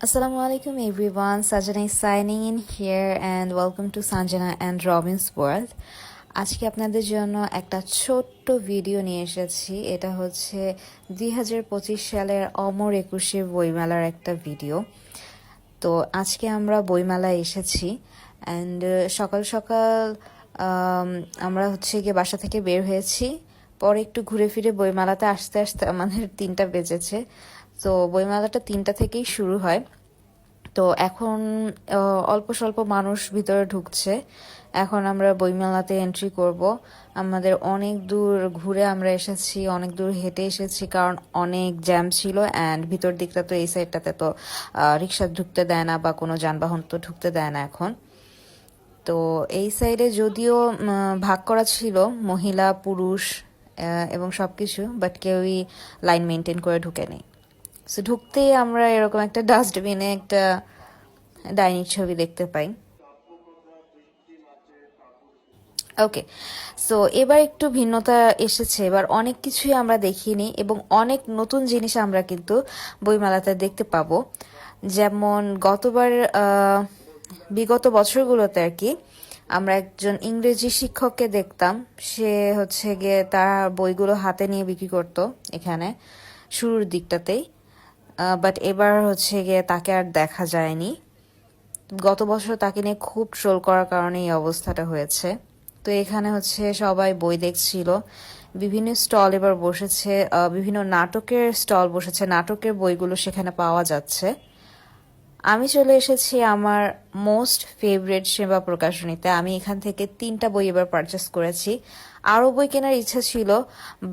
Assalamu alaikum, everyone. Sajana is signing in here and welcome to Sanjana and Robin's World. আজকে আপনাদের জন্য একটা ছোট্ট ভিডিও নিয়ে এসেছি এটা হচ্ছে দুই হাজার পঁচিশ সালের অমর একুশে বইমেলার একটা ভিডিও তো আজকে আমরা বইমেলায় এসেছি অ্যান্ড সকাল সকাল আমরা হচ্ছে গিয়ে বাসা থেকে বের হয়েছি পরে একটু ঘুরে ফিরে বইমেলাতে আসতে আসতে আমাদের তিনটা বেজেছে তো বইমেলাটা তিনটা থেকেই শুরু হয়। তো এখন অল্প স্বল্প মানুষ ভিতরে ঢুকছে। এখন আমরা বইমেলাতে এন্ট্রি করব। আমাদের অনেক দূর ঘুরে আমরা এসেছি, অনেক দূর হেঁটে এসেছি, কারণ অনেক জ্যাম ছিল অ্যান্ড ভিতর দিকটা তো এই সাইডটাতে তো রিক্সা ঢুকতে দেয় না বা কোনো যানবাহন তো ঢুকতে দেয় না এখন। তো এই সাইডে যদিও ভাগ করা ছিল, মহিলা, পুরুষ এবং সব কিছু বাট কেউই লাইন মেনটেন করে ঢুকে নেই সো ঢুকতেই আমরা এরকম একটা ডাস্টবিনে একটা ডাইনিং ছবি দেখতে পাই। ওকে সো এবার একটু ভিন্নতা এসেছে। এবার অনেক কিছুই আমরা দেখিনি এবং অনেক নতুন জিনিস আমরা কিন্তু বইমেলাতে দেখতে পাবো। যেমন গতবার বিগত বছরগুলোতে আর কি আমরা একজন ইংরেজি শিক্ষককে দেখতাম। সে হচ্ছে গিয়ে তার বইগুলো হাতে নিয়ে বিক্রি করতো এখানে, শুরুর দিকটাতেই। বাট এবার হচ্ছে গিয়ে তাকে আর দেখা যায়নি। গত বছর তাকে নিয়ে খুব ট্রোল করার কারণে এই অবস্থাটা হয়েছে। তো এখানে হচ্ছে সবাই বই দেখছিল। বিভিন্ন স্টল এবার বসেছে বিভিন্ন নাটকের স্টল বসেছে। নাটকের বইগুলো সেখানে পাওয়া যাচ্ছে। আমি চলে এসেছি আমার মোস্ট ফেভারিট সেবা প্রকাশনীতে। আমি এখান থেকে তিনটা বই এবার পারচেস করেছি। আরও বই কেনার ইচ্ছা ছিল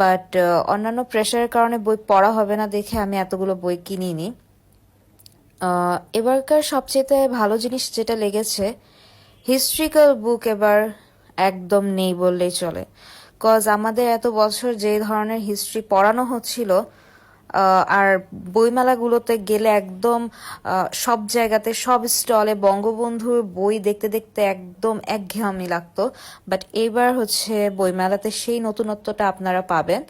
বাট অন্যান্য প্রেশারের কারণে বই পড়া হবে না দেখে আমি এতগুলো বই কিনিনি। এবারকার সবচেয়ে ভালো জিনিস যেটা লেগেছে হিস্ট্রিক্যাল বুক এবার একদম নেই বললেই চলে। কজ আমাদের এত বছর যে ধরনের হিস্ট্রি পড়ানো হচ্ছিল আর বইমেলাগুলোতে গেলে একদম সব জায়গাতে, সব স্টলে বঙ্গবন্ধুর বই দেখতে দেখতে একদম একঘেয়ামি লাগতো। বাট এবার হচ্ছে বইমেলাতে সেই নতুনত্বটা আপনারা পাবেন।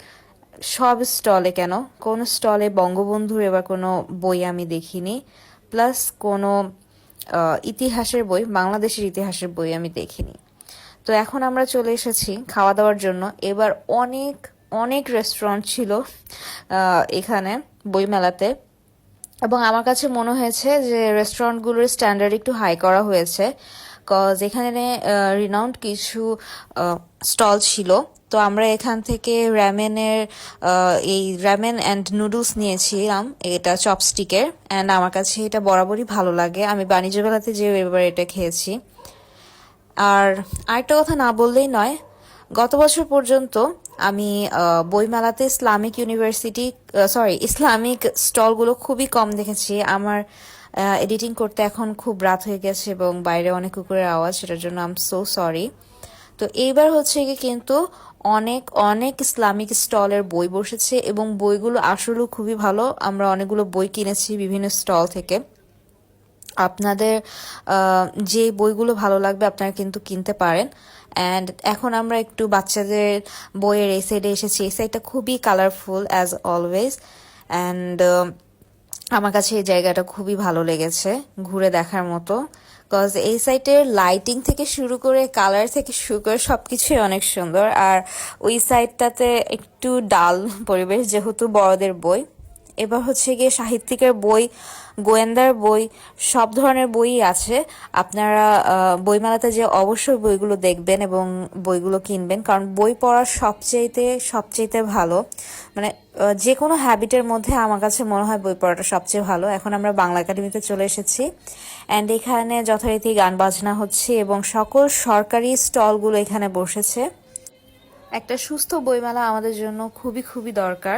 সব স্টলে কেন? কোন স্টলে বঙ্গবন্ধুর এবার কোনো বই আমি দেখিনি। প্লাস কোনো ইতিহাসের বই, বাংলাদেশের ইতিহাসের বই আমি দেখিনি। তো এখন আমরা চলে এসেছি খাওয়া দাওয়ার জন্য। এবার অনেক অনেক রেস্টুরেন্ট ছিল এখানে, বইমেলাতে। এবং আমার কাছে মনে হয়েছে যে রেস্টুরেন্টগুলোর স্ট্যান্ডার্ড একটু হাই করা হয়েছে কজ এখানে রিনাউন্ড কিছু স্টল ছিল। তো আমরা এখান থেকে র্যামেনের এই র্যামেন অ্যান্ড নুডলস নিয়েছিলাম, এটা চপস্টিকের অ্যান্ড আমার কাছে এটা বরাবরই ভালো লাগে। আমি বাণিজ্য মেলাতে যে এবার এটা খেয়েছি। আর আরেকটা কথা না বললেই নয়, গত বছর পর্যন্ত আমি বইমেলাতে ইসলামিক ইউনিভার্সিটি সরি ইসলামিক স্টলগুলো খুবই কম দেখেছি। আমার এডিটিং করতে এখন খুব রাত হয়ে গেছে এবং বাইরে অনেক কুকুরের আওয়াজ, সেটার জন্য আম সো সরি তো এইবার হচ্ছে কি কিন্তু অনেক অনেক ইসলামিক স্টলের বই বসেছে এবং বইগুলো আসলেও খুবই ভালো। আমরা অনেকগুলো বই কিনেছি বিভিন্ন স্টল থেকে। আপনাদের যে বইগুলো ভালো লাগবে আপনারা কিন্তু কিনতে পারেন। অ্যান্ড এখন আমরা একটু বাচ্চাদের বইয়ের এই সাইডে এসেছি। এই সাইডটা খুবই কালারফুল অ্যাজ অলওয়েজ অ্যান্ড আমার কাছে এই জায়গাটা খুবই ভালো লেগেছে ঘুরে দেখার মতো। কজ এই সাইটের লাইটিং থেকে শুরু করে কালার থেকে শুরু করে সব কিছুই অনেক সুন্দর। আর ওই সাইডটাতে একটু ডাল পরিবেশ যেহেতু বড়দের বই। এবার হচ্ছে গিয়ে সাহিত্যিকের বই, গোয়েন্দার বই, সব ধরনের বই আছে। আপনারা বইমেলাতে যে অবশ্যই বইগুলো দেখবেন এবং বইগুলো কিনবেন, কারণ বই পড়া সবচেয়েতে সবচেয়েতে ভালো। মানে যে কোনো হ্যাবিটের মধ্যে আমার কাছে মনে হয় বই পড়াটা সবচেয়ে ভালো। এখন আমরা বাংলা একাডেমিতে চলে এসেছি। অ্যান্ড এখানে যথারীতি গান বাজনা হচ্ছে এবং সকল সরকারি স্টলগুলো এখানে বসেছে। একটা সুস্থ বইমেলা আমাদের জন্য খুবই খুবই দরকার।